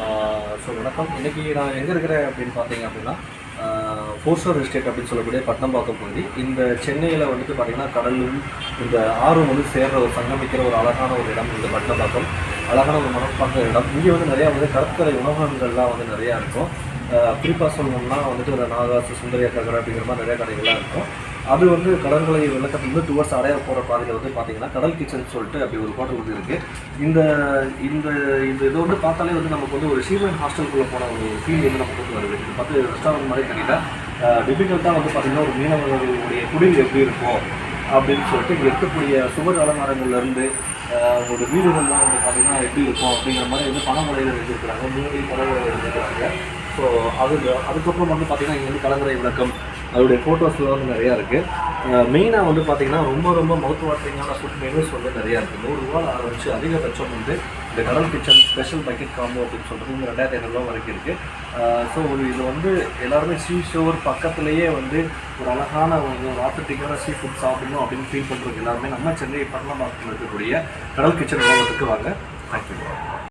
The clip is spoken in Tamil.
ஸோ வணக்கம். இன்றைக்கி நான் எங்கே இருக்கிறேன் அப்படின்னு பார்த்தீங்க அப்படின்னா ஃபோர் ஸ்டார் எஸ்டேட் அப்படின்னு சொல்லக்கூடிய பட்டணம்பாக்கம் பகுதி. இந்த சென்னையில் வந்துட்டு பார்த்திங்கன்னா கடலும் இந்த ஆறும் வந்து சேர்ற ஒரு சங்கமிக்கிற ஒரு அழகான ஒரு இடம் இந்த பட்டணம்பாக்கம். அழகான ஒரு மனப்பாக்க இடம். இங்கே வந்து நிறையா வந்து கடற்கரை உணவகங்கள்லாம் வந்து நிறையா இருக்கும். குறிப்பாக சொல்லணும்னா வந்துட்டு ஒரு நாகாசு சுந்தரியா கடை அப்படிங்கிற மாதிரி நிறைய கடைகள்லாம் இருக்கும். அது வந்து கடற்கரை விளக்கத்துலேருந்து டுவர்ட்ஸ் அடையார் போகிற பாதையில் வந்து பார்த்தீங்கன்னா கடல் கிச்சன் சொல்லிட்டு அப்படி ஒரு ஹோட்டல் வந்து இருக்குது இந்த இந்த இந்த இது வந்து பார்த்தாலே வந்து நமக்கு வந்து ஒரு சீமன் ஹாஸ்டலுக்குள்ளே போன ஒரு ஃபீல் வந்து நமக்கு வந்து வருது. இது பார்த்து ரெஸ்டாரண்ட் மாதிரி கட்டிட்டா டிஃபிகல்ட்டாக வந்து பார்த்திங்கன்னா ஒரு மீனவர்களுடைய குடில் எப்படி இருக்கும் அப்படின்னு சொல்லிட்டு இங்கே இருக்கக்கூடிய சுவர் அலங்காரங்கள்லேருந்து ஒரு வீடுகள்லாம் வந்து பார்த்திங்கன்னா எப்படி இருக்கும் அப்படிங்கிற மாதிரி வந்து பணமுறையில் வச்சுருக்கிறாங்க மூணு பணமுறையில் வச்சுருக்கிறாங்க ஸோ அது அதுக்கப்புறம் வந்து பார்த்திங்கன்னா இங்கே வந்து கலங்கரை விளக்கம் அதோடைய ஃபோட்டோஸ்லாம் வந்து நிறையா இருக்குது மெயினாக வந்து பார்த்திங்கன்னா ரொம்ப ரொம்ப மவுத் வாட்டரிங்கான ஃபுட் மெனுஸ் வந்து நிறையா இருக்குது நூறுரூவா ஆரம்பிச்சு அதிகபட்சம் வந்து இந்த கடல் கிச்சன் ஸ்பெஷல் பக்கெட் காம்போ அப்படின்னு சொல்கிறது இந்த ரெண்டாயிரத்தி ஐநூறுரூவா வரைக்கும் இருக்குது ஸோ ஒரு இது வந்து எல்லாருமே சீ ஷோர் பக்கத்துலேயே வந்து ஒரு அழகான ஒரு ஆத்தட்டிக்கான சீ ஃபுட் சாப்பிடணும் அப்படின்னு ஃபீல் பண்ணுறதுக்கு எல்லாருமே நம்ம சென்னை பட்டணம் இருக்கக்கூடிய கடல் கிச்சன் உணவகத்துக்கு வாங்க. தேங்க்யூ